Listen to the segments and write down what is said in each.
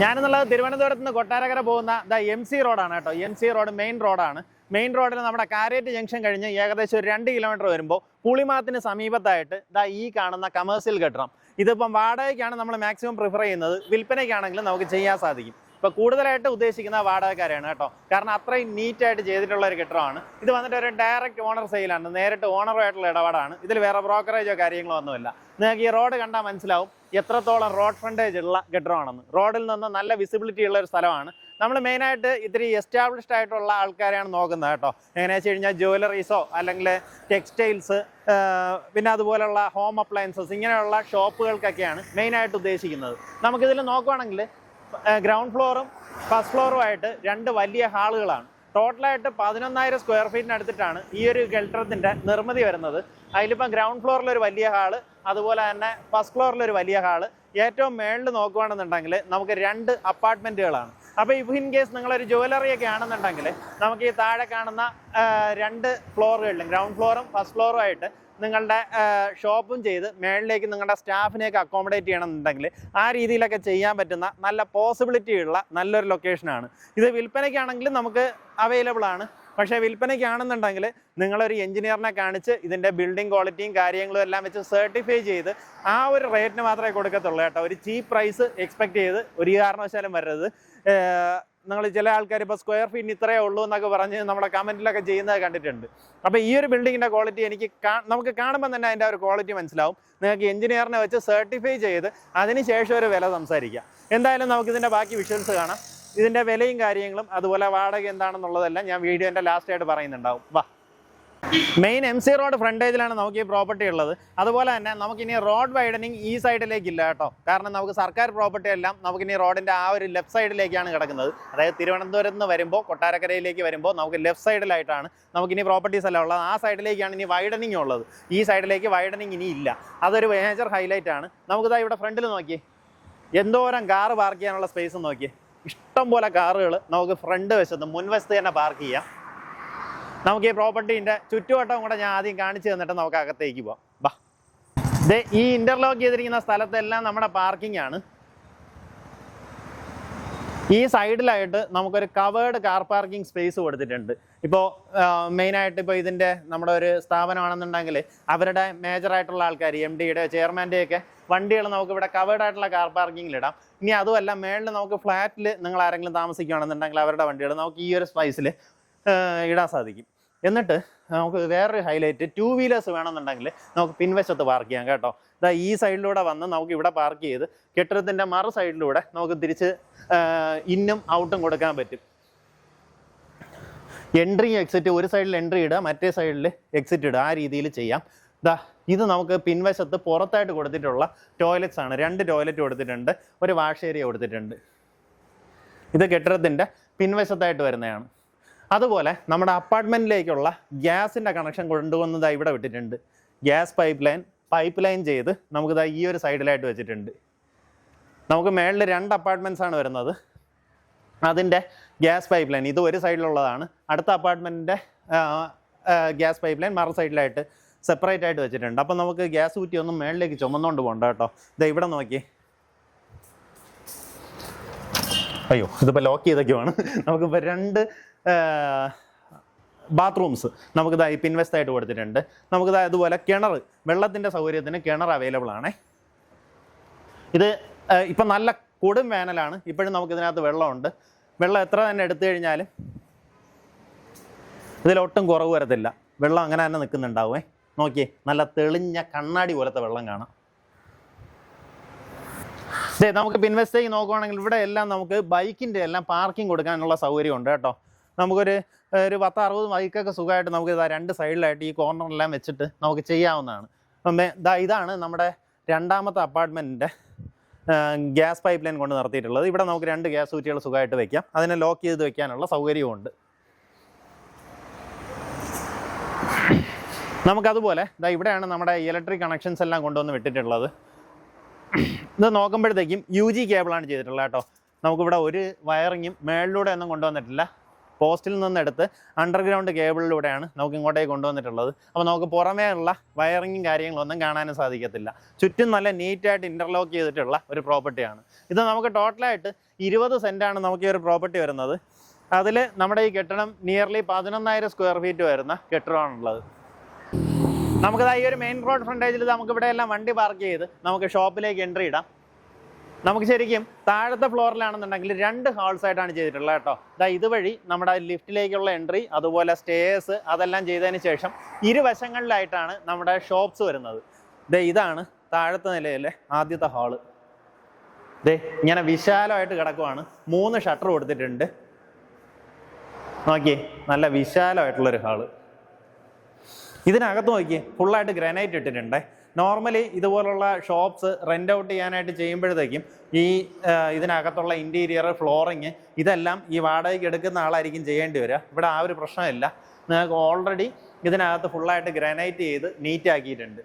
ഞാനെന്നുള്ളത് തിരുവനന്തപുരത്ത് നിന്ന് കൊട്ടാരക്കര പോകുന്ന ദ എം സി റോഡാണ് കേട്ടോ. എം സി റോഡ് മെയിൻ റോഡാണ് മെയിൻ റോഡിൽ നമ്മുടെ കാരേറ്റ് ജംഗ്ഷൻ കഴിഞ്ഞ് ഏകദേശം ഒരു രണ്ട് കിലോമീറ്റർ വരുമ്പോൾ പുളിമാത്തിന് സമീപത്തായിട്ട് ദാ ഈ കാണുന്ന കമേഴ്സ്യൽ കെട്ടിടം ഇതിപ്പം വാടകയ്ക്കാണ് നമ്മൾ മാക്സിമം പ്രിഫർ ചെയ്യുന്നത്. വിൽപ്പനയ്ക്കാണെങ്കിലും നമുക്ക് ചെയ്യാൻ സാധിക്കും. ഇപ്പോൾ കൂടുതലായിട്ട് ഉദ്ദേശിക്കുന്ന വാടകക്കാരെയാണ് കേട്ടോ. കാരണം അത്രയും നീറ്റായിട്ട് ചെയ്തിട്ടുള്ള ഒരു കെട്ടിടമാണ്. ഇത് വന്നിട്ട് ഒരു ഡയറക്റ്റ് ഓണർ സെയിലാണ് നേരിട്ട് ഓണറുമായിട്ടുള്ള ഇടപാടാണ്. ഇതിൽ വേറെ ബ്രോക്കറേജോ കാര്യങ്ങളോ ഒന്നുമില്ല. നിങ്ങൾക്ക് ഈ റോഡ് കണ്ടാൽ മനസ്സിലാവും എത്രത്തോളം റോഡ് ഫ്രണ്ടേജ് ഉള്ള കെട്ടിടമാണെന്ന്. റോഡിൽ നിന്ന് നല്ല വിസിബിലിറ്റി ഉള്ള ഒരു സ്ഥലമാണ്. നമ്മൾ മെയിനായിട്ട് ഇത്തിരി എസ്റ്റാബ്ലിഷ്ഡ് ആയിട്ടുള്ള ആൾക്കാരെയാണ് നോക്കുന്നത് കേട്ടോ. എങ്ങനെയാണെന്ന് വെച്ച് കഴിഞ്ഞാൽ ജ്വല്ലറീസോ അല്ലെങ്കിൽ ടെക്സ്റ്റൈൽസ് പിന്നെ അതുപോലെയുള്ള ഹോം അപ്ലയൻസസ് ഇങ്ങനെയുള്ള ഷോപ്പുകൾക്കൊക്കെയാണ് മെയിനായിട്ട് ഉദ്ദേശിക്കുന്നത്. നമുക്കിതിൽ നോക്കുവാണെങ്കിൽ ഗ്രൗണ്ട് ഫ്ലോറും ഫസ്റ്റ് ഫ്ലോറും ആയിട്ട് രണ്ട് വലിയ ഹാളുകളാണ്. ടോട്ടലായിട്ട് പതിനൊന്നായിരം സ്ക്വയർ ഫീറ്റിനടുത്തിട്ടാണ് ഈ ഒരു കെട്ടിടത്തിന്റെ നിർമ്മിതി വരുന്നത്. അതിലിപ്പം ഗ്രൗണ്ട് ഫ്ലോറിൽ ഒരു വലിയ ഹാൾ അതുപോലെ തന്നെ ഫസ്റ്റ് ഫ്ലോറിൽ ഒരു വലിയ ഹാൾ. ഏറ്റവും മേളിൽ നോക്കുകയാണെന്നുണ്ടെങ്കിൽ നമുക്ക് രണ്ട് അപ്പാർട്ട്മെന്റുകളാണ് അപ്പോൾ ഇപ്പോൾ ഇൻ കേസ് നിങ്ങളൊരു ജ്വല്ലറി ഒക്കെ ആണെന്നുണ്ടെങ്കിൽ നമുക്ക് ഈ താഴെ കാണുന്ന രണ്ട് ഫ്ലോറുകളിലും ഗ്രൗണ്ട് ഫ്ലോറും ഫസ്റ്റ് ഫ്ലോറും ആയിട്ട് നിങ്ങളുടെ ഷോപ്പും ചെയ്ത് മേളിലേക്ക് നിങ്ങളുടെ സ്റ്റാഫിനെയൊക്കെ അക്കോമഡേറ്റ് ചെയ്യണമെന്നുണ്ടെങ്കിൽ ആ രീതിയിലൊക്കെ ചെയ്യാൻ പറ്റുന്ന നല്ല പോസിബിലിറ്റി ഉള്ള നല്ലൊരു ലൊക്കേഷനാണ് ഇത് വിൽപ്പനയ്ക്കാണെങ്കിലും നമുക്ക് അവൈലബിൾ ആണ്. പക്ഷേ വിൽപ്പനയ്ക്കാണെന്നുണ്ടെങ്കിൽ നിങ്ങളൊരു എഞ്ചിനീയറിനെ കാണിച്ച് ഇതിന്റെ ബിൽഡിംഗ് ക്വാളിറ്റിയും കാര്യങ്ങളും എല്ലാം വെച്ച് സർട്ടിഫൈ ചെയ്ത് ആ ഒരു റേറ്റിന് മാത്രമേ കൊടുക്കത്തുള്ളൂ കേട്ടോ. ഒരു ചീപ്പ് പ്രൈസ് എക്സ്പെക്ട് ചെയ്ത് ഒരു കാരണവശാലും വരരുത്. നിങ്ങൾ ചില ആൾക്കാർ ഇപ്പോൾ സ്ക്വയർ ഫീറ്റിന് ഇത്രയേ ഉള്ളൂ എന്നൊക്കെ പറഞ്ഞ് നമ്മുടെ കമന്റിലൊക്കെ ചെയ്യുന്നത് കണ്ടിട്ടുണ്ട്. അപ്പോൾ ഈ ഒരു ബിൽഡിങ്ങിന്റെ ക്വാളിറ്റി എനിക്ക് നമുക്ക് കാണുമ്പോൾ തന്നെ അതിന്റെ ഒരു ക്വാളിറ്റി മനസ്സിലാവും. നിങ്ങൾക്ക് എഞ്ചിനീയറിനെ വെച്ച് സർട്ടിഫൈ ചെയ്ത് അതിനുശേഷം ഒരു വില സംസാരിക്കാം. എന്തായാലും നമുക്കിതിന്റെ ബാക്കി വിഷ്വൽസ് കാണാം. ഇതിന്റെ വിലയും കാര്യങ്ങളും അതുപോലെ വാടക എന്താണെന്നുള്ളതെല്ലാം ഞാൻ വീഡിയോന്റെ ലാസ്റ്റായിട്ട് പറയുന്നുണ്ടാവും. വാ. മെയിൻ എം സി റോഡ് ഫ്രണ്ടേജിലാണ് നമുക്ക് ഈ പ്രോപ്പർട്ടി ഉള്ളത്. അതുപോലെ തന്നെ നമുക്ക് നമുക്കിനി റോഡ് വൈഡനിങ് ഈ സൈഡിലേക്ക് ഇല്ല കേട്ടോ. കാരണം നമുക്ക് സർക്കാർ പ്രോപ്പർട്ടി എല്ലാം നമുക്ക് നമുക്കിനി റോഡിന്റെ ആ ഒരു ലെഫ്റ്റ് സൈഡിലേക്കാണ് കിടക്കുന്നത്. അതായത് തിരുവനന്തപുരത്ത് നിന്ന് വരുമ്പോൾ കൊട്ടാരക്കരയിലേക്ക് വരുമ്പോൾ നമുക്ക് ലെഫ്റ്റ് സൈഡിലായിട്ടാണ് നമുക്ക് നമുക്കിനി പ്രോപ്പർട്ടീസ് എല്ലാം ഉള്ളത്. ആ സൈഡിലേക്കാണ് ഇനി വൈഡനിങ് ഉള്ളത്. ഈ സൈഡിലേക്ക് വൈഡനിങ് ഇനി ഇല്ല. അതൊരു മേജർ ഹൈലൈറ്റ് ആണ്. നമുക്കിതാ ഇവിടെ ഫ്രണ്ടിൽ നോക്കിയേ. എന്തോരം കാറ് പാർക്ക് ചെയ്യാനുള്ള സ്പേസ് നോക്കിയേ. ഇഷ്ടം പോലെ കാറുകൾ നമുക്ക് ഫ്രണ്ട് വശത്ത് മുൻവശത്ത് തന്നെ പാർക്ക് ചെയ്യാം. നമുക്ക് ഈ പ്രോപ്പർട്ടിന്റെ ചുറ്റുവട്ടം കൂടെ ഞാൻ ആദ്യം കാണിച്ചു തന്നിട്ട് നമുക്ക് അകത്തേക്ക് പോവാം. ബാ. ദേ ഈ ഇന്റർലോക്ക് ചെയ്തിരിക്കുന്ന സ്ഥലത്തെല്ലാം നമ്മുടെ പാർക്കിംഗ് ആണ്. ഈ സൈഡിലായിട്ട് നമുക്കൊരു കവേർഡ് കാർ പാർക്കിംഗ് സ്പേസ് കൊടുത്തിട്ടുണ്ട്. ഇപ്പോൾ മെയിനായിട്ട് ഇപ്പോൾ ഇതിന്റെ നമ്മുടെ ഒരു സ്ഥാപനമാണെന്നുണ്ടെങ്കിൽ അവരുടെ മേജറായിട്ടുള്ള ആൾക്കാർ എം ഡിയുടെ ചെയർമാന്റെയൊക്കെ വണ്ടികൾ നമുക്ക് ഇവിടെ കവേർഡ് ആയിട്ടുള്ള കാർ പാർക്കിങ്ങിൽ ഇടാം. ഇനി അതുമല്ല മേളിൽ നമുക്ക് ഫ്ലാറ്റിൽ നിങ്ങൾ ആരെങ്കിലും താമസിക്കുകയാണെന്നുണ്ടെങ്കിൽ അവരുടെ വണ്ടികൾ നമുക്ക് ഈ ഒരു സ്പൈസിൽ ഇടാൻ സാധിക്കും. എന്നിട്ട് നമുക്ക് വേറൊരു ഹൈലൈറ്റ് ടു വീലേഴ്സ് വേണമെന്നുണ്ടെങ്കിൽ നമുക്ക് പിൻവശത്ത് പാർക്ക് ചെയ്യാം കേട്ടോ. ഇതാ ഈ സൈഡിലൂടെ വന്ന് നമുക്ക് ഇവിടെ പാർക്ക് ചെയ്ത് കെട്ടിടത്തിന്റെ മറു സൈഡിലൂടെ നമുക്ക് തിരിച്ച് ഇന്നും ഔട്ടും കൊടുക്കാൻ പറ്റും. എൻട്രി എക്സിറ്റ് ഒരു സൈഡിൽ എൻട്രി ഇടുക മറ്റേ സൈഡിൽ എക്സിറ്റ് ഇടുക ആ രീതിയിൽ ചെയ്യാം. ദാ ഇത് നമുക്ക് പിൻവശത്ത് പുറത്തായിട്ട് കൊടുത്തിട്ടുള്ള ടോയ്ലറ്റ്സ് ആണ്. രണ്ട് ടോയ്ലറ്റ് കൊടുത്തിട്ടുണ്ട് ഒരു വാഷ് ഏരിയ കൊടുത്തിട്ടുണ്ട്. ഇത് കെട്ടിടത്തിന്റെ പിൻവശത്തായിട്ട് വരുന്നതാണ്. അതുപോലെ നമ്മുടെ അപ്പാർട്ട്മെന്റിലേക്കുള്ള ഗ്യാസിന്റെ കണക്ഷൻ കൊണ്ടുവന്നത് ഇവിടെ വിട്ടിട്ടുണ്ട്. Gas pipe line pipe line ചെയ്ത് നമുക്കിതാ ഈ ഒരു സൈഡിലായിട്ട് വെച്ചിട്ടുണ്ട്. നമുക്ക് മേളിൽ രണ്ട് അപ്പാർട്ട്മെന്റ്സ് ആണ് വരുന്നത്. അതിന്റെ ഗ്യാസ് പൈപ്പ് ലൈൻ ഇത് ഒരു സൈഡിലുള്ളതാണ് അടുത്ത അപ്പാർട്ട്മെന്റിന്റെ ഗ്യാസ് പൈപ്പ് ലൈൻ മറ സൈഡിലായിട്ട് സെപ്പറേറ്റ് ആയിട്ട് വെച്ചിട്ടുണ്ട്. അപ്പം നമുക്ക് ഗ്യാസ് കുറ്റി ഒന്നും മേളിലേക്ക് ചുമന്നുകൊണ്ട് പോകണ്ട കേട്ടോ. ഇത് ഇവിടെ നോക്കി. അയ്യോ ഇതിപ്പോൾ ലോക്ക് ചെയ്തൊക്കെയാണ്. നമുക്കിപ്പോൾ രണ്ട് ബാത്റൂംസ് നമുക്കിതാ ഈ പിൻവെസ്റ്റായിട്ട് കൊടുത്തിട്ടുണ്ട്. നമുക്കിതാ ഇതുപോലെ കിണർ വെള്ളത്തിന്റെ സൗകര്യത്തിന് കിണർ അവൈലബിൾ ആണേ. ഇത് ഇപ്പം നല്ല കൊടും വേനലാണ്. ഇപ്പോഴും നമുക്ക് ഇതിനകത്ത് വെള്ളമുണ്ട്. വെള്ളം എത്ര തന്നെ എടുത്തു കഴിഞ്ഞാലും ഇതിലൊട്ടും കുറവ് വരത്തില്ല. വെള്ളം അങ്ങനെ തന്നെ നിൽക്കുന്നുണ്ടാവുമേ നോക്കിയേ നല്ല തെളിഞ്ഞ കണ്ണാടി പോലത്തെ വെള്ളം കാണാം. അതെ നമുക്ക് പിൻവെസ്റ്റേക്ക് നോക്കുവാണെങ്കിൽ ഇവിടെ എല്ലാം നമുക്ക് ബൈക്കിന്റെ എല്ലാം പാർക്കിംഗ് കൊടുക്കാനുള്ള സൗകര്യമുണ്ട് കേട്ടോ. നമുക്കൊരു ഒരു പത്ത് അറുപത് മൈക്കൊക്കെ സുഖമായിട്ട് നമുക്ക് ഇതാ രണ്ട് സൈഡിലായിട്ട് ഈ കോർണറെല്ലാം വെച്ചിട്ട് നമുക്ക് ചെയ്യാവുന്നതാണ്. അപ്പം മേ- ഇതാണ് നമ്മുടെ രണ്ടാമത്തെ അപ്പാർട്ട്മെന്റിന്റെ ഗ്യാസ് പൈപ്പ് ലൈൻ കൊണ്ട് നിർത്തിയിട്ടുള്ളത് ഇവിടെ നമുക്ക് രണ്ട് ഗ്യാസ് കുറ്റികൾ സുഖമായിട്ട് വെക്കാം. അതിനെ ലോക്ക് ചെയ്ത് വെക്കാനുള്ള സൗകര്യമുണ്ട് നമുക്കതുപോലെ ഇതാ ഇവിടെയാണ് നമ്മുടെ ഇലക്ട്രിക് കണക്ഷൻസ് എല്ലാം കൊണ്ടുവന്ന് വിട്ടിട്ടുള്ളത്. ഇത് നോക്കുമ്പോഴത്തേക്കും യു ജി കേബിളാണ് ചെയ്തിട്ടുള്ളത് കേട്ടോ. നമുക്കിവിടെ ഒരു വയറിങ്ങും മേളിലൂടെ ഒന്നും കൊണ്ടുവന്നിട്ടില്ല. പോസ്റ്റിൽ നിന്നെടുത്ത് അണ്ടർഗ്രൗണ്ട് കേബിളിലൂടെയാണ് നമുക്ക് ഇങ്ങോട്ടേക്ക് കൊണ്ടുവന്നിട്ടുള്ളത്. അപ്പോൾ നമുക്ക് പുറമേ ഉള്ള വയറിങ്ങും കാര്യങ്ങളൊന്നും കാണാനും സാധിക്കത്തില്ല. ചുറ്റും നല്ല നീറ്റായിട്ട് ഇന്റർലോക്ക് ചെയ്തിട്ടുള്ള ഒരു പ്രോപ്പർട്ടിയാണ് ഇത് നമുക്ക് ടോട്ടലായിട്ട് ഇരുപത് സെന്റാണ് നമുക്ക് ഈ ഒരു പ്രോപ്പർട്ടി വരുന്നത്. അതിൽ നമ്മുടെ ഈ കെട്ടിടം നിയർലി പതിനൊന്നായിരം സ്ക്വയർ ഫീറ്റ് വരുന്ന കെട്ടിടമാണുള്ളത്. നമുക്കത് ഈ ഒരു മെയിൻ റോഡ് ഫ്രണ്ടേജിൽ നമുക്ക് ഇവിടെ എല്ലാം വണ്ടി പാർക്ക് ചെയ്ത് നമുക്ക് ഷോപ്പിലേക്ക് എൻട്രി ഇടാം. നമുക്ക് ശരിക്കും താഴത്തെ ഫ്ലോറിലാണെന്നുണ്ടെങ്കിൽ രണ്ട് ഹാൾസ് ആയിട്ടാണ് ചെയ്തിട്ടുള്ളത് കേട്ടോ. ഇതാ ഇതുവഴി നമ്മുടെ ലിഫ്റ്റിലേക്കുള്ള എൻട്രി അതുപോലെ സ്റ്റേഴ്സ് അതെല്ലാം ചെയ്തതിന് ശേഷം ഇരുവശങ്ങളിലായിട്ടാണ് നമ്മുടെ ഷോപ്സ് വരുന്നത്. ദേ ഇതാണ് താഴത്തെ നിലയിലെ ആദ്യത്തെ ഹാൾ ദേ ഇങ്ങനെ വിശാലമായിട്ട് കിടക്കുവാണ്. മൂന്ന് ഷട്ടർ കൊടുത്തിട്ടുണ്ട്. നോക്കിയേ നല്ല വിശാലമായിട്ടുള്ളൊരു ഹാൾ ഇതിനകത്ത് നോക്കിയേ ഫുള്ളായിട്ട് ഗ്രാനൈറ്റ് ഇട്ടിട്ടുണ്ടേ. നോർമലി ഇതുപോലുള്ള ഷോപ്സ് റെന്റ് ഔട്ട് ചെയ്യാനായിട്ട് ചെയ്യുമ്പോഴത്തേക്കും ഈ ഇതിനകത്തുള്ള ഇന്റീരിയർ ഫ്ലോറിങ് ഇതെല്ലാം ഈ വാടകയ്ക്ക് എടുക്കുന്ന ആളായിരിക്കും ചെയ്യേണ്ടി വരിക. ഇവിടെ ആ ഒരു പ്രശ്നമില്ല. നിങ്ങൾക്ക് ഓൾറെഡി ഇതിനകത്ത് ഫുള്ളായിട്ട് ഗ്രാനൈറ്റ് ചെയ്ത് നീറ്റ് ആക്കിയിട്ടുണ്ട്.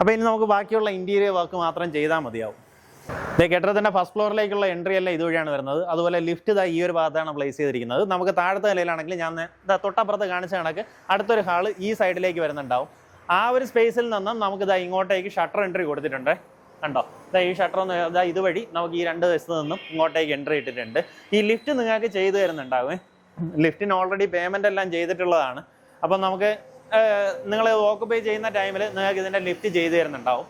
അപ്പോൾ ഇനി നമുക്ക് ബാക്കിയുള്ള ഇന്റീരിയർ വർക്ക് മാത്രം ചെയ്താൽ മതിയാവും. ഇതേ കെട്ടിടത്തിന്റെ ഫസ്റ്റ് ഫ്ലോറിലേക്കുള്ള എൻട്രി എല്ലാം ഇതുവഴിയാണ് വരുന്നത്. അതുപോലെ ലിഫ്റ്റ് ഇതാ ഈ ഒരു ഭാഗത്താണ് പ്ലേസ് ചെയ്തിരിക്കുന്നത്. നമുക്ക് താഴത്തെ നിലയിലാണെങ്കിൽ ഞാൻ തൊട്ടപ്പുറത്ത് കാണിച്ച കണക്ക് അടുത്തൊരു ഹാൾ ഈ സൈഡിലേക്ക് വരുന്നുണ്ടാവും. ആ ഒരു സ്പേസിൽ നിന്നും നമുക്ക് ഇതാ ഇങ്ങോട്ടേക്ക് ഷട്ടർ എൻട്രി കൊടുത്തിട്ടുണ്ട്. കണ്ടോ? ഇതാ ഈ ഷട്ടർ ഒന്ന് ഇതാ ഇതുവഴി നമുക്ക് ഈ രണ്ട് വശത്ത് നിന്നും ഇങ്ങോട്ടേക്ക് എൻട്രി ഇട്ടിട്ടുണ്ട്. ഈ ലിഫ്റ്റ് നിങ്ങൾക്ക് ചെയ്തു തരുന്നുണ്ടാവും. ലിഫ്റ്റിന് ഓൾറെഡി പേയ്മെന്റ് എല്ലാം ചെയ്തിട്ടുള്ളതാണ്. അപ്പം നമുക്ക് നിങ്ങൾ ഓക്കുപൈ ചെയ്യുന്ന ടൈമിൽ നിങ്ങൾക്ക് ഇതിന്റെ ലിഫ്റ്റ് ചെയ്തു തരുന്നുണ്ടാവും.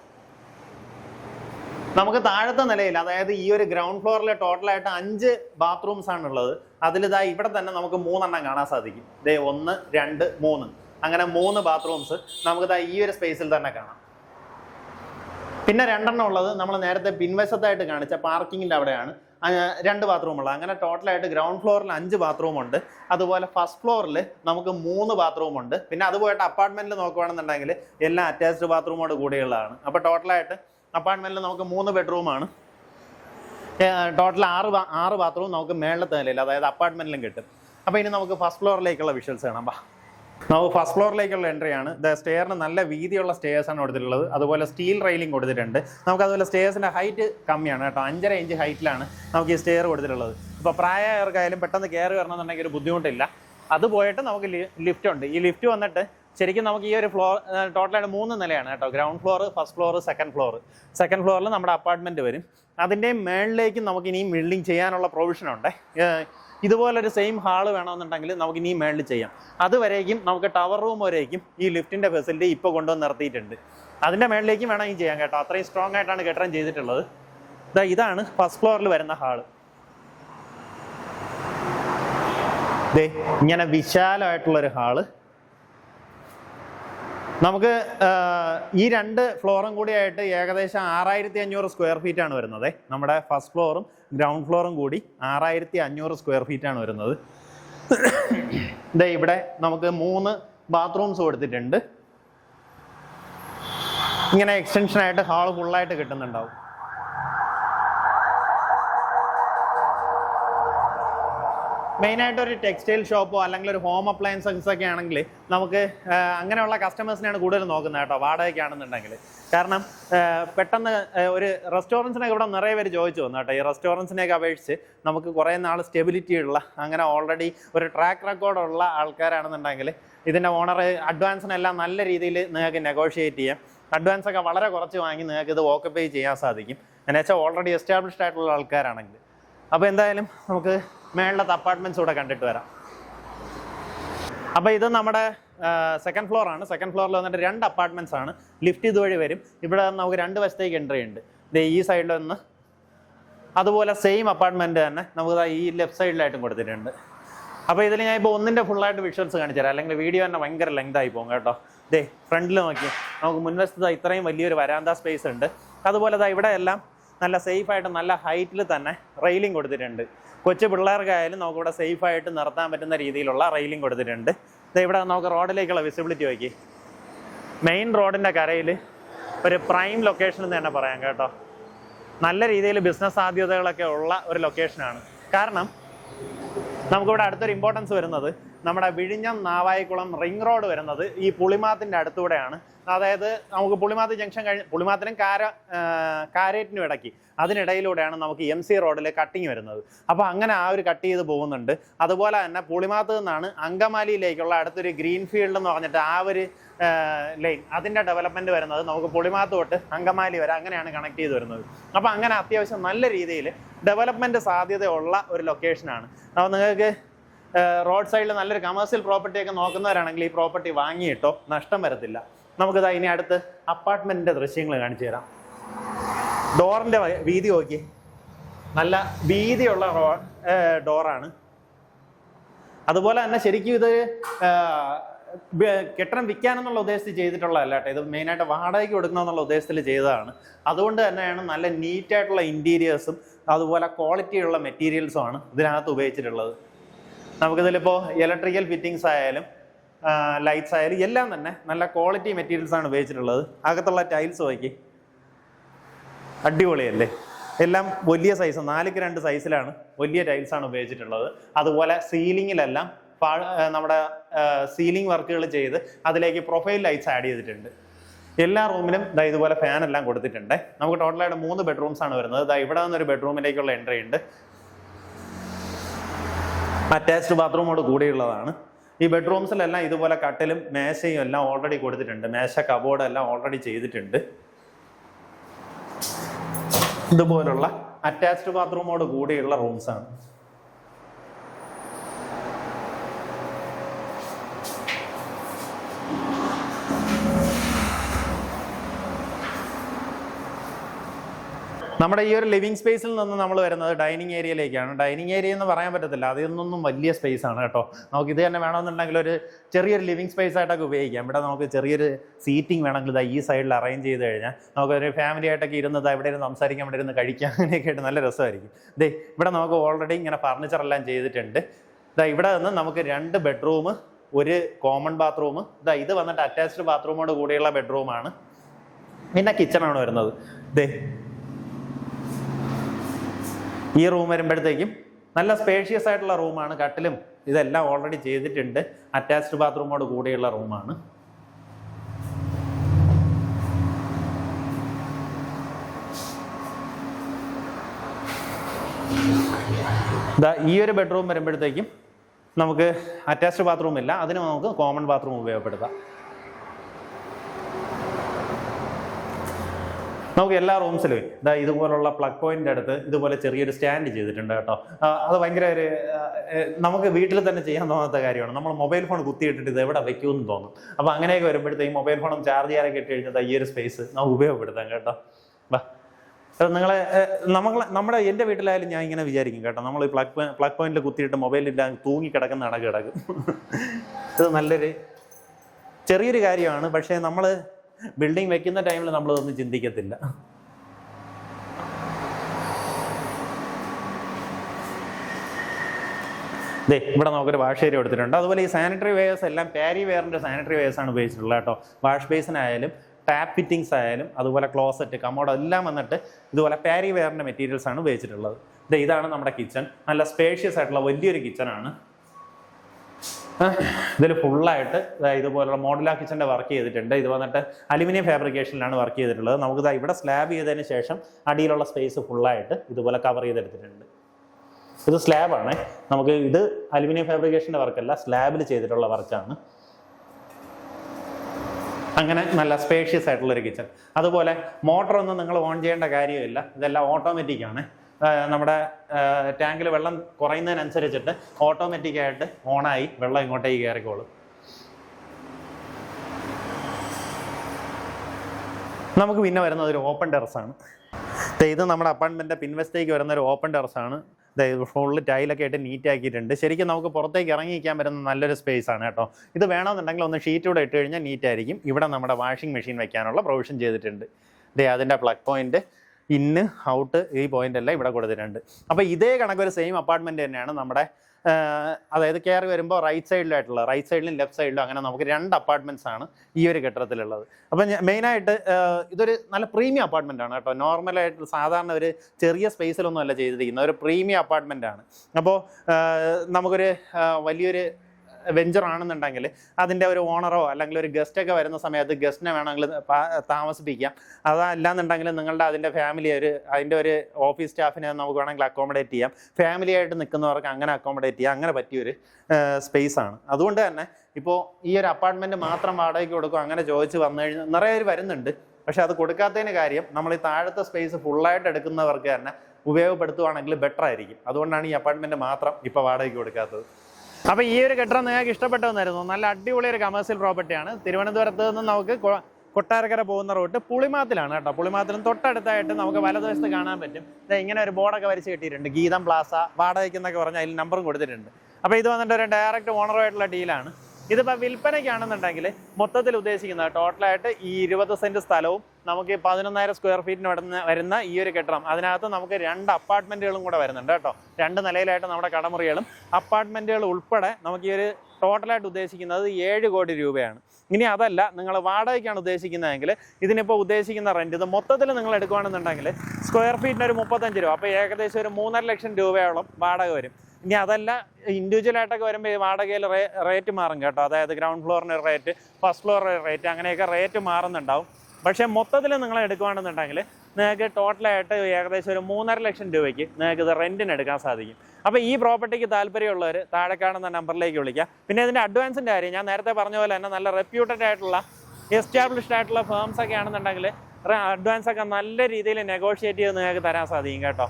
നമുക്ക് താഴത്തെ നിലയിൽ അതായത് ഈ ഒരു ഗ്രൗണ്ട് ഫ്ലോറിൽ ടോട്ടലായിട്ട് അഞ്ച് ബാത്റൂംസ് ആണ് ഉള്ളത് അതിൽ ഇതാ ഇവിടെ തന്നെ നമുക്ക് മൂന്നെണ്ണം കാണാൻ സാധിക്കും. ഇതേ ഒന്ന് രണ്ട് മൂന്ന്. അങ്ങനെ മൂന്ന് ബാത്റൂംസ് നമുക്ക് ഈ ഒരു സ്പേസിൽ തന്നെ കാണാം. പിന്നെ രണ്ടെണ്ണം ഉള്ളത് നമ്മൾ നേരത്തെ പിൻവശത്തായിട്ട് കാണിച്ച പാർക്കിങ്ങിന്റെ അവിടെയാണ്. രണ്ട് ബാത്റൂം ഉള്ളത്. അങ്ങനെ ടോട്ടലായിട്ട് ഗ്രൗണ്ട് ഫ്ലോറിൽ അഞ്ച് ബാത്റൂം ഉണ്ട്. അതുപോലെ ഫസ്റ്റ് ഫ്ലോറിൽ നമുക്ക് മൂന്ന് ബാത്റൂം ഉണ്ട്. പിന്നെ അത് പോയിട്ട് അപ്പാർട്ട്മെന്റിൽ നോക്കുകയാണെന്നുണ്ടെങ്കിൽ എല്ലാം അറ്റാച്ച്ഡ് ബാത്റൂമോട് കൂടിയുള്ളതാണ്. അപ്പോൾ ടോട്ടലായിട്ട് അപ്പാർട്ട്മെന്റിൽ നമുക്ക് മൂന്ന് ബെഡ്റൂമാണ് ടോട്ടൽ ആറ് ആറ് ബാത്റൂം നമുക്ക് മേളത്തെ നിലയിൽ അതായത് അപ്പാർട്ട്മെന്റിലും കിട്ടും. അപ്പോൾ ഇനി നമുക്ക് ഫസ്റ്റ് ഫ്ലോറിലേക്കുള്ള വിഷ്വൽസ് കാണാം. നമുക്ക് ഫസ്റ്റ് ഫ്ലോറിലേക്കുള്ള എൻട്രി ആണ്. ദ സ്റ്റെയറിന് നല്ല വീതിയുള്ള സ്റ്റെയർസ് ആണ് കൊടുത്തിട്ടുള്ളത്. അതുപോലെ സ്റ്റീൽ റെയിലിംഗ് കൊടുത്തിട്ടുണ്ട്. നമുക്ക് അതുപോലെ സ്റ്റെയർസിന്റെ ഹൈറ്റ് കമ്മിയാണ് കേട്ടോ. അഞ്ചര ഇഞ്ച് ഹൈറ്റിലാണ് നമുക്ക് ഈ സ്റ്റെയർ കൊടുത്തിട്ടുള്ളത്. ഇപ്പോൾ പ്രായമായവർക്കായാലും പെട്ടെന്ന് കയറി വരണമെന്നുണ്ടെങ്കിൽ ഒരു ബുദ്ധിമുട്ടില്ല. അത് പോയിട്ട് നമുക്ക് ലിഫ്റ്റ് ഉണ്ട്. ഈ ലിഫ്റ്റ് വന്നിട്ട് ശരിക്കും നമുക്ക് ഈ ഒരു ഫ്ലോർ ടോട്ടലായിട്ട് മൂന്ന് നിലയാണ് കേട്ടോ. Ground floor first floor second floor second ഫ്ലോറിൽ നമ്മുടെ അപ്പാർട്ട്മെന്റ് വരും. അതിന്റെ മേളിലേക്കും നമുക്ക് ഇനിയും ബിൽഡിംഗ് ചെയ്യാനുള്ള ഏഹ് ഇതുപോലൊരു സെയിം ഹാൾ വേണമെന്നുണ്ടെങ്കിൽ നമുക്ക് ഇനി മേളിൽ ചെയ്യാം. അതുവരേക്കും നമുക്ക് ടവർ റൂം വരേക്കും ഈ ലിഫ്റ്റിന്റെ ഫെസിലിറ്റി ഇപ്പോൾ കൊണ്ടുവന്ന് നിർത്തിയിട്ടുണ്ട്. അതിന്റെ മേളിലേക്കും വേണമെങ്കിൽ ചെയ്യാം കേട്ടോ. അത്രയും സ്ട്രോങ് ആയിട്ടാണ് കെട്ടിടം ചെയ്തിട്ടുള്ളത്. ഇതാ ഇതാണ് ഫസ്റ്റ് ഫ്ലോറിൽ വരുന്ന ഹാൾ ദേ ഇങ്ങനെ വിശാലമായിട്ടുള്ളൊരു ഹാൾ നമുക്ക് ഈ രണ്ട് ഫ്ലോറും കൂടിയായിട്ട് ഏകദേശം ആറായിരത്തി അഞ്ഞൂറ് സ്ക്വയർ ഫീറ്റ് ആണ് വരുന്നത്. നമ്മുടെ ഫസ്റ്റ് ഫ്ലോറും ഗ്രൗണ്ട് ഫ്ലോറും കൂടി ആറായിരത്തി അഞ്ഞൂറ് സ്ക്വയർ ഫീറ്റ് ആണ് വരുന്നത്. ഇതേ ഇവിടെ നമുക്ക് മൂന്ന് ബാത്റൂംസ് കൊടുത്തിട്ടുണ്ട്. ഇങ്ങനെ എക്സ്റ്റൻഷനായിട്ട് ഹാൾ ഫുള്ളായിട്ട് കിട്ടുന്നുണ്ടാവും. മെയിനായിട്ട് ഒരു ടെക്സ്റ്റൈൽ ഷോപ്പോ അല്ലെങ്കിൽ ഒരു ഹോം അപ്ലയൻസസ് ഒക്കെ ആണെങ്കിൽ നമുക്ക് അങ്ങനെയുള്ള കസ്റ്റമേഴ്സിനെയാണ് കൂടുതൽ നോക്കുന്നത് കേട്ടോ വാടകയ്ക്കാണെന്നുണ്ടെങ്കിൽ. കാരണം പെട്ടെന്ന് ഒരു റെസ്റ്റോറന്റ്സിനൊക്കെ ഇവിടെ നിറയെ പേര് ചോദിച്ചു വന്നു കേട്ടോ. ഈ റെസ്റ്റോറന്റ്സിനെയൊക്കെ അപേക്ഷിച്ച് നമുക്ക് കുറേ നാൾ സ്റ്റെബിലിറ്റി ഉള്ള അങ്ങനെ ഓൾറെഡി ഒരു ട്രാക്ക് റെക്കോർഡുള്ള ആൾക്കാരാണെന്നുണ്ടെങ്കിൽ ഇതിന്റെ ഓണർ അഡ്വാൻസിനെല്ലാം നല്ല രീതിയിൽ നിങ്ങൾക്ക് നെഗോഷിയേറ്റ് ചെയ്യാം. അഡ്വാൻസ് ഒക്കെ വളരെ കുറച്ച് വാങ്ങി നിങ്ങൾക്ക് ഇത് ഓക്കപ്പേ ചെയ്യാൻ സാധിക്കും. എന്നുവെച്ചാൽ ഓൾറെഡി എസ്റ്റാബ്ലിഷ്ഡ് ആയിട്ടുള്ള ആൾക്കാരാണെങ്കിൽ. അപ്പോൾ എന്തായാലും നമുക്ക് മേളിലത്തെ അപ്പാർട്ട്മെന്റ്സ് കൂടെ കണ്ടിട്ട് വരാം. അപ്പോൾ ഇത് നമ്മുടെ സെക്കൻഡ് ഫ്ലോർ ആണ്. സെക്കൻഡ് ഫ്ലോറിൽ വന്നിട്ട് രണ്ട് അപ്പാർട്ട്മെന്റ്സ് ആണ്. ലിഫ്റ്റ് ഇതുവഴി വരും. ഇവിടെ നമുക്ക് രണ്ട് വശത്തേക്ക് എൻട്രി ഉണ്ട്. ദേ ഈ സൈഡിൽ നിന്ന് അതുപോലെ സെയിം അപ്പാർട്ട്മെന്റ് തന്നെ നമുക്ക് ഈ ലെഫ്റ്റ് സൈഡിലായിട്ടും കൊടുത്തിട്ടുണ്ട്. അപ്പോൾ ഇതിൽ ഞാൻ ഇപ്പോൾ ഒന്നിന്റെ ഫുള്ളായിട്ട് വിഷ്വൽസ് കാണിച്ചു തരാം. അല്ലെങ്കിൽ വീഡിയോ തന്നെ ഭയങ്കര ലെങ്ത് ആയി പോകും കേട്ടോ. ദേ ഫ്രണ്ടിൽ നോക്കി നമുക്ക് മുൻവശത്ത് ഇത്രയും വലിയൊരു വരാന്ത സ്പേസ് ഉണ്ട്. അതുപോലെ ഇവിടെ എല്ലാം നല്ല സേഫ് ആയിട്ട് നല്ല ഹൈറ്റിൽ തന്നെ റെയിലിംഗ് കൊടുത്തിട്ടുണ്ട്. കൊച്ചു പിള്ളേർക്കായാലും നമുക്ക് ഇവിടെ സേഫ് ആയിട്ട് നിർത്താൻ പറ്റുന്ന രീതിയിലുള്ള റെയിലിംഗ് കൊടുത്തിട്ടുണ്ട്. ഇവിടെ നമുക്ക് റോഡിലേക്കുള്ള വിസിബിലിറ്റി നോക്കി. മെയിൻ റോഡിന്റെ കരയിൽ ഒരു പ്രൈം ലൊക്കേഷൻ എന്ന് തന്നെ പറയാം കേട്ടോ. നല്ല രീതിയിൽ ബിസിനസ് സാധ്യതകളൊക്കെ ഉള്ള ഒരു ലൊക്കേഷനാണ് കാരണം നമുക്കിവിടെ അടുത്തൊരു ഇമ്പോർട്ടൻസ് വരുന്നത് നമ്മുടെ വിഴിഞ്ഞം നാവായിക്കുളം റിംഗ് റോഡ് വരുന്നത് ഈ പുളിമാത്തിന്റെ അടുത്തൂടെയാണ്. അതായത് നമുക്ക് പുളിമാത്ത് ജംഗ്ഷൻ കഴിഞ്ഞ് പുളിമാത്തിനും കാര കാരേറ്റിനും ഇടയ്ക്ക് അതിനിടയിലൂടെയാണ് നമുക്ക് എം സി റോഡിൽ കട്ടിങ് വരുന്നത്. അപ്പോൾ അങ്ങനെ ആ ഒരു കട്ട് ചെയ്ത് പോകുന്നുണ്ട്. അതുപോലെ തന്നെ പുളിമാത്ത് നിന്നാണ് അങ്കമാലിയിലേക്കുള്ള അടുത്തൊരു ഗ്രീൻ ഫീൽഡ് എന്ന് പറഞ്ഞിട്ട് ആ ഒരു ലൈൻ അതിന്റെ ഡെവലപ്മെന്റ് വരുന്നത്. നമുക്ക് പുളിമാത്ത് തൊട്ട് അങ്കമാലി വരെ അങ്ങനെയാണ് കണക്ട് ചെയ്ത് വരുന്നത്. അപ്പോൾ അങ്ങനെ അത്യാവശ്യം നല്ല രീതിയിൽ ഡെവലപ്മെന്റ് സാധ്യതയുള്ള ഒരു ലൊക്കേഷനാണ് അപ്പോൾ നിങ്ങൾക്ക് റോഡ് സൈഡിൽ നല്ലൊരു കമേഴ്സ്യൽ പ്രോപ്പർട്ടി ഒക്കെ നോക്കുന്നവരാണെങ്കിൽ ഈ പ്രോപ്പർട്ടി വാങ്ങിയിട്ടോ നഷ്ടം വരത്തില്ല. നമുക്കിതാ ഇനി അടുത്ത് അപ്പാർട്ട്മെന്റിന്റെ ദൃശ്യങ്ങൾ കാണിച്ചു തരാം. ഡോറിന്റെ വീതി നോക്കി നല്ല വീതിയുള്ള ഡോറാണ് അതുപോലെ തന്നെ ശരിക്കും ഇത് കെട്ടിടം വിൽക്കാനെന്നുള്ള ഉദ്ദേശത്തിൽ ചെയ്തിട്ടുള്ളതല്ല കേട്ടോ. ഇത് മെയിനായിട്ട് വാടകയ്ക്ക് കൊടുക്കണമെന്നുള്ള ഉദ്ദേശത്തിൽ ചെയ്തതാണ്. അതുകൊണ്ട് തന്നെയാണ് നല്ല നീറ്റായിട്ടുള്ള ഇന്റീരിയേഴ്സും അതുപോലെ ക്വാളിറ്റിയുള്ള മെറ്റീരിയൽസും ആണ് ഇതിനകത്ത് ഉപയോഗിച്ചിട്ടുള്ളത്. നമുക്കിതിലിപ്പോൾ ഇലക്ട്രിക്കൽ ഫിറ്റിങ്സ് ആയാലും ലൈറ്റ്സ് ആയാലും എല്ലാം തന്നെ നല്ല ക്വാളിറ്റി മെറ്റീരിയൽസ് ആണ് ഉപയോഗിച്ചിട്ടുള്ളത്. അകത്തുള്ള ടൈൽസ് നോക്കി. അടിപൊളിയല്ലേ? എല്ലാം വലിയ സൈസ് നാലിക്ക് രണ്ട് സൈസിലാണ് വലിയ ടൈൽസ് ആണ് ഉപയോഗിച്ചിട്ടുള്ളത്. അതുപോലെ സീലിങ്ങിലെല്ലാം നമ്മുടെ സീലിംഗ് വർക്കുകൾ ചെയ്ത് അതിലേക്ക് പ്രൊഫൈൽ ലൈറ്റ്സ് ആഡ് ചെയ്തിട്ടുണ്ട്. എല്ലാ റൂമിലും ദാ ഇതുപോലെ ഫാൻ എല്ലാം കൊടുത്തിട്ടുണ്ട്. നമുക്ക് ടോട്ടലായിട്ട് മൂന്ന് ബെഡ്റൂംസ് ആണ് വരുന്നത്. ദാ ഇവിടെ നിന്നൊരു ബെഡ്റൂമിലേക്കുള്ള എൻട്രി ഉണ്ട്. അറ്റാച്ച്ഡ് ബാത്റൂമോട് കൂടിയുള്ളതാണ്. ഈ ബെഡ്റൂംസിലെല്ലാം ഇതുപോലെ കട്ടിലും മേശയും എല്ലാം ഓൾറെഡി കൊടുത്തിട്ടുണ്ട്. മേശ കബോർഡ് എല്ലാം ഓൾറെഡി ചെയ്തിട്ടുണ്ട്. ഇതുപോലുള്ള അറ്റാച്ച്ഡ് ബാത്റൂമോട് കൂടിയുള്ള റൂംസ് നമ്മുടെ ഈ ഒരു ലിവിങ് സ്പേസിൽ നിന്ന് നമ്മൾ വരുന്നത് ഡൈനിങ് ഏരിയയിലേക്കാണ് ഡൈനിങ് ഏരിയ എന്ന് പറയാൻ പറ്റത്തില്ല. അതിൽ നിന്നൊന്നും വലിയ സ്പേസ് ആണ് കേട്ടോ. നമുക്ക് ഇത് തന്നെ വേണമെന്നുണ്ടെങ്കിൽ ഒരു ചെറിയൊരു ലിവിങ് സ്പേസ് ആയിട്ടൊക്കെ ഉപയോഗിക്കാം. ഇവിടെ നമുക്ക് ചെറിയൊരു സീറ്റിംഗ് വേണമെങ്കിൽ ഇതാ ഈ സൈഡിൽ അറേഞ്ച് ചെയ്ത് കഴിഞ്ഞാൽ നമുക്ക് ഒരു ഫാമിലി ആയിട്ടൊക്കെ ഇരുന്നത് ഇവിടെ ഇരുന്ന് സംസാരിക്കാൻ ഇവിടെ ഇരുന്ന് കഴിക്കാൻ അങ്ങനെയൊക്കെ ആയിട്ട് നല്ല രസമായിരിക്കും. ദേ ഇവിടെ നമുക്ക് ഓൾറെഡി ഇങ്ങനെ ഫർണിച്ചർ എല്ലാം ചെയ്തിട്ടുണ്ട്. ഇതാ ഇവിടെ നിന്ന് നമുക്ക് രണ്ട് ബെഡ്റൂം ഒരു കോമൺ ബാത്റൂം ഇതാ ഇത് വന്നിട്ട് അറ്റാച്ച്ഡ് ബാത്റൂമോട് കൂടിയുള്ള ബെഡ്റൂമാണ് പിന്നെ കിച്ചണാണ് വരുന്നത്. ദേ ഈ റൂം വരുമ്പോഴത്തേക്കും നല്ല സ്പേഷ്യസ് ആയിട്ടുള്ള റൂമാണ്. കട്ടിലും ഇതെല്ലാം ഓൾറെഡി ചെയ്തിട്ടുണ്ട്. അറ്റാച്ച്ഡ് ബാത്റൂമോട് കൂടിയുള്ള റൂമാണ്. ഈ ഒരു ബെഡ്റൂം വരുമ്പോഴത്തേക്കും നമുക്ക് അറ്റാച്ച്ഡ് ബാത്റൂം ഇല്ല. അതിന് നമുക്ക് കോമൺ ബാത്റൂം ഉപയോഗപ്പെടുത്താം. നമുക്ക് എല്ലാ റൂംസിലും ഇതാ ഇതുപോലുള്ള പ്ലഗ് പോയിന്റ് അടുത്ത് ഇതുപോലെ ചെറിയൊരു സ്റ്റാൻഡ് ചെയ്തിട്ടുണ്ട് കേട്ടോ. അത് ഭയങ്കര ഒരു നമുക്ക് വീട്ടിൽ തന്നെ ചെയ്യാൻ തോന്നാത്ത കാര്യമാണ്. നമ്മൾ മൊബൈൽ ഫോൺ കുത്തിയിട്ടിട്ട് ഇത് എവിടെ വെക്കുമെന്ന് തോന്നും. അപ്പോൾ അങ്ങനെയൊക്കെ വരുമ്പോഴത്തേക്കും മൊബൈൽ ഫോണും ചാർജ് ചെയ്യാനൊക്കെ ഇട്ട് കഴിഞ്ഞാൽ ഈ ഒരു സ്പേസ് നമുക്ക് ഉപയോഗപ്പെടുത്താം കേട്ടോ. വാ. നിങ്ങളെ നമ്മൾ നമ്മുടെ എന്റെ വീട്ടിലായാലും ഞാൻ ഇങ്ങനെ വിചാരിക്കും കേട്ടോ. നമ്മൾ പ്ലഗ് പ്ലഗ് പോയിന്റിൽ കുത്തിയിട്ട് മൊബൈലില്ലാതെ തൂങ്ങി കിടക്കുന്ന അടക്ക് കിടക്കും. ഇത് നല്ലൊരു ചെറിയൊരു കാര്യമാണ്. പക്ഷേ നമ്മൾ ബിൽഡിംഗ് വെക്കുന്ന ടൈമിൽ നമ്മളതൊന്നും ചിന്തിക്കത്തില്ല. ദേ ഇവിടെ നമുക്കൊരു വാഷ് ഏരിയ കൊടുത്തിട്ടുണ്ട്. അതുപോലെ ഈ സാനിറ്ററി വെയേഴ്സ് എല്ലാം പാരി വെയറിന്റെ സാനിറ്ററി വെയേഴ്സ് ആണ് ഉപയോഗിച്ചിട്ടുള്ളത് കേട്ടോ. വാഷ് ബേസിനായാലും ടാപ്പ് ഫിറ്റിങ്സ് ആയാലും അതുപോലെ ക്ലോസറ്റ് കമോഡ് എല്ലാം വന്നിട്ട് ഇതുപോലെ പാരി വെയറിന്റെ മെറ്റീരിയൽസ് ആണ് ഉപയോഗിച്ചിട്ടുള്ളത്. ഇതാണ് നമ്മുടെ കിച്ചൺ നല്ല സ്പേഷ്യസ് ആയിട്ടുള്ള വലിയൊരു കിച്ചണാണ് ഇതിൽ ഫുള്ളായിട്ട് ഇതുപോലുള്ള മോഡുലാർ കിച്ചന്റെ വർക്ക് ചെയ്തിട്ടുണ്ട്. ഇത് വന്നിട്ട് അലുമിനിയം ഫാബ്രിക്കേഷനിലാണ് വർക്ക് ചെയ്തിട്ടുള്ളത്. നമുക്ക് ഇവിടെ സ്ലാബ് ചെയ്തതിന് ശേഷം അടിയിലുള്ള സ്പേസ് ഫുള്ളായിട്ട് ഇതുപോലെ കവർ ചെയ്തെടുത്തിട്ടുണ്ട്. ഇത് സ്ലാബാണ് നമുക്ക് ഇത് അലുമിനിയം ഫാബ്രിക്കേഷന്റെ വർക്കല്ല സ്ലാബിൽ ചെയ്തിട്ടുള്ള വർക്കാണ് അങ്ങനെ നല്ല സ്പേഷ്യസ് ആയിട്ടുള്ളൊരു കിച്ചൺ അതുപോലെ മോട്ടറൊന്നും നിങ്ങൾ ഓൺ ചെയ്യേണ്ട കാര്യമില്ല. ഇതെല്ലാം ഓട്ടോമാറ്റിക് ആണ്. നമ്മുടെ ടാങ്കിൽ വെള്ളം കുറയുന്നതിനനുസരിച്ചിട്ട് ഓട്ടോമാറ്റിക് ആയിട്ട് ഓണായി വെള്ളം ഇങ്ങോട്ടേക്ക് കയറിക്കോളും. നമുക്ക് പിന്നെ വരുന്നത് ഒരു ഓപ്പൺ ടെറസാണ് ഇത് നമ്മുടെ അപ്പാർട്ട്മെന്റിന്റെ പിൻവശത്തേക്ക് വരുന്ന ഒരു ഓപ്പൺ ടെറസാണ് ഫുള്ള് ടൈലൊക്കെ ആയിട്ട് നീറ്റ് ആക്കിയിട്ടുണ്ട്. ശരിക്കും നമുക്ക് പുറത്തേക്ക് ഇറങ്ങി നിൽക്കാൻ പറ്റുന്ന നല്ലൊരു സ്പേസ് ആണ് കേട്ടോ. ഇത് വേണമെന്നുണ്ടെങ്കിൽ ഒന്ന് ഷീറ്റ് കൂടെ ഇട്ട് കഴിഞ്ഞാൽ നീറ്റ് ആയിരിക്കും. ഇവിടെ നമ്മുടെ വാഷിംഗ് മെഷീൻ വെക്കാനുള്ള പ്രൊവിഷൻ ചെയ്തിട്ടുണ്ട്. ദേ അതിന്റെ പ്ലഗ് പോയിന്റ് ഇന്ന് ഔട്ട് ഈ പോയിന്റ് എല്ലാം ഇവിടെ കൊടുത്തിട്ടുണ്ട്. അപ്പോൾ ഇതേ കണക്കൊരു സെയിം അപ്പാർട്ട്മെന്റ് തന്നെയാണ് നമ്മുടെ അതായത് കയറി വരുമ്പോൾ റൈറ്റ് സൈഡിലായിട്ടുള്ള റൈറ്റ് സൈഡിലും ലെഫ്റ്റ് സൈഡിലും അങ്ങനെ നമുക്ക് രണ്ട് അപ്പാർട്ട്മെന്റ്സ് ആണ് ഈ ഒരു കെട്ടിടത്തിലുള്ളത്. അപ്പം മെയിനായിട്ട് ഇതൊരു നല്ല പ്രീമിയം അപ്പാർട്ട്മെന്റ് ആണ് കേട്ടോ. നോർമലായിട്ട് സാധാരണ ഒരു ചെറിയ സ്പേസിലൊന്നും അല്ല ചെയ്തിരിക്കുന്നത്. ഒരു പ്രീമിയം അപ്പാർട്ട്മെന്റ് ആണ്. അപ്പോൾ നമുക്കൊരു വലിയൊരു വെഞ്ചർ ആണെന്നുണ്ടെങ്കിൽ അതിന്റെ ഒരു ഓണറോ അല്ലെങ്കിൽ ഒരു ഗസ്റ്റൊക്കെ വരുന്ന സമയത്ത് ഗസ്റ്റിനെ വേണമെങ്കിൽ താമസിപ്പിക്കാം. അതല്ലാന്നുണ്ടെങ്കിൽ നിങ്ങളുടെ അതിന്റെ ഫാമിലി ഒരു അതിന്റെ ഒരു ഓഫീസ് സ്റ്റാഫിനെ നമുക്ക് വേണമെങ്കിൽ അക്കോമഡേറ്റ് ചെയ്യാം. ഫാമിലി ആയിട്ട് നിൽക്കുന്നവർക്ക് അങ്ങനെ അക്കോമഡേറ്റ് ചെയ്യാം. അങ്ങനെ പറ്റിയൊരു സ്പേസ് ആണ്. അതുകൊണ്ട് തന്നെ ഇപ്പോൾ ഈ ഒരു അപ്പാർട്ട്മെന്റ് മാത്രം വാടകയ്ക്ക് കൊടുക്കും അങ്ങനെ ചോദിച്ച് വന്നു കഴിഞ്ഞാൽ നിറയെ പേര് വരുന്നുണ്ട്. പക്ഷേ അത് കൊടുക്കാത്തതിന് കാര്യം നമ്മൾ ഈ താഴത്തെ സ്പേസ് ഫുള്ളായിട്ട് എടുക്കുന്നവർക്ക് തന്നെ ഉപയോഗപ്പെടുത്തുവാണെങ്കിൽ ബെറ്റർ ആയിരിക്കും. അതുകൊണ്ടാണ് ഈ അപ്പാർട്ട്മെന്റ് മാത്രം ഇപ്പോൾ വാടകയ്ക്ക് കൊടുക്കാത്തത്. അപ്പോൾ ഈ ഒരു കെട്ടിടം നിങ്ങൾക്ക് ഇഷ്ടപ്പെട്ടതെന്നായിരുന്നു നല്ല അടിപൊളി ഒരു കമേഴ്സ്യൽ പ്രോപ്പർട്ടിയാണ് തിരുവനന്തപുരത്ത് നിന്ന് നമുക്ക് കൊട്ടാരക്കര പോകുന്ന റൂട്ട് പുളിമാത്തിലാണ് കേട്ടോ. പുളിമാത്തിലും തൊട്ടടുത്തായിട്ട് നമുക്ക് വലതുവശത്ത് കാണാൻ പറ്റും. ഇങ്ങനെ ഒരു ബോർഡൊക്കെ വരച്ച് കിട്ടിയിട്ടുണ്ട്. ഗീതം പ്ലാസ വാടകയ്ക്ക് എന്നൊക്കെ പറഞ്ഞാൽ അതിൽ നമ്പറും കൊടുത്തിട്ടുണ്ട്. അപ്പോൾ ഇത് വന്നിട്ട് ഒരു ഡയറക്റ്റ് ഓണറുമായിട്ടുള്ള ഡീലാണ് ഇതിപ്പോൾ വിൽപ്പനയ്ക്കാണെന്നുണ്ടെങ്കിൽ മൊത്തത്തിൽ ഉദ്ദേശിക്കുന്നത് ടോട്ടലായിട്ട് ഈ ഇരുപത് സെന്റ് സ്ഥലവും നമുക്ക് പതിനൊന്നായിരം സ്ക്വയർ ഫീറ്റിന് വരുന്ന വരുന്ന ഈ ഒരു കെട്ടിടം. അതിനകത്ത് നമുക്ക് രണ്ട് അപ്പാർട്ട്മെന്റുകളും കൂടെ വരുന്നുണ്ട് കേട്ടോ. രണ്ട് നിലയിലായിട്ട് നമ്മുടെ കടമുറികളും അപ്പാർട്ട്മെന്റുകൾ ഉൾപ്പെടെ നമുക്ക് ഈ ഒരു ടോട്ടലായിട്ട് ഉദ്ദേശിക്കുന്നത് ഏഴ് കോടി രൂപയാണ്. ഇനി അതല്ല നിങ്ങൾ വാടകയ്ക്കാണ് ഉദ്ദേശിക്കുന്നതെങ്കിൽ ഇതിനിപ്പോൾ ഉദ്ദേശിക്കുന്ന റെന്റ് ഇത് മൊത്തത്തിൽ നിങ്ങൾ എടുക്കുകയാണെന്നുണ്ടെങ്കിൽ സ്ക്വയർ ഫീറ്റിന് ഒരു മുപ്പത്തഞ്ച് രൂപ. അപ്പോൾ ഏകദേശം ഒരു മൂന്നര ലക്ഷം രൂപയോളം വാടക വരും. ഇനി അതല്ല ഇൻഡിവിജ്വൽ ആയിട്ടൊക്കെ വരുമ്പോൾ വാടകയിൽ റേറ്റ് മാറും കേട്ടോ. അതായത് ഗ്രൗണ്ട് ഫ്ലോറിന് റേറ്റ് ഫസ്റ്റ് ഫ്ലോർ റേറ്റ് അങ്ങനെയൊക്കെ റേറ്റ് മാറുന്നുണ്ടാവും. പക്ഷേ മൊത്തത്തിൽ നിങ്ങൾ എടുക്കുകയാണെന്നുണ്ടെങ്കിൽ നിങ്ങൾക്ക് ടോട്ടലായിട്ട് ഏകദേശം ഒരു മൂന്നര ലക്ഷം രൂപയ്ക്ക് നിങ്ങൾക്ക് ഇത് റെന്റിന് എടുക്കാൻ സാധിക്കും. അപ്പോൾ ഈ പ്രോപ്പർട്ടിക്ക് താല്പര്യമുള്ളവർ താഴെ കാണുന്ന നമ്പറിലേക്ക് വിളിക്കുക പിന്നെ ഇതിന്റെ അഡ്വാൻസിന്റെ കാര്യം ഞാൻ നേരത്തെ പറഞ്ഞ പോലെ തന്നെ നല്ല റെപ്യൂട്ടഡ് ആയിട്ടുള്ള എസ്റ്റാബ്ലിഷ്ഡ് ആയിട്ടുള്ള ഫേംസ് ഒക്കെ ആണെന്നുണ്ടെങ്കിൽ അഡ്വാൻസ് ഒക്കെ നല്ല രീതിയിൽ നെഗോഷിയേറ്റ് ചെയ്ത് നിങ്ങൾക്ക് തരാൻ സാധിക്കും കേട്ടോ.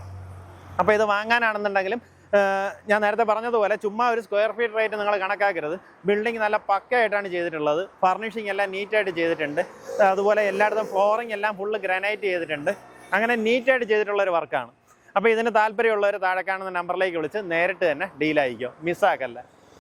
അപ്പോൾ ഇത് വാങ്ങാനാണെന്നുണ്ടെങ്കിലും ഞാൻ നേരത്തെ പറഞ്ഞതുപോലെ ചുമ്മാ ഒരു സ്ക്വയർ ഫീറ്റ് റേറ്റ് നിങ്ങൾ കണക്കാക്കരുത്. ബിൽഡിംഗ് നല്ല പക്കയായിട്ടാണ് ചെയ്തിട്ടുള്ളത്. ഫർണിഷിംഗ് എല്ലാം നീറ്റായിട്ട് ചെയ്തിട്ടുണ്ട്. അതുപോലെ എല്ലായിടത്തും ഫ്ലോറിംഗ് എല്ലാം ഫുള്ള് ഗ്രാനൈറ്റ് ചെയ്തിട്ടുണ്ട്. അങ്ങനെ നീറ്റായിട്ട് ചെയ്തിട്ടുള്ള ഒരു വർക്കാണ് അപ്പോൾ ഇതിന് താല്പര്യമുള്ളവർ താഴെ കാണുന്ന നമ്പറിലേക്ക് വിളിച്ച് നേരിട്ട് തന്നെ ഡീലായിക്കോ മിസ്സാക്കല്ല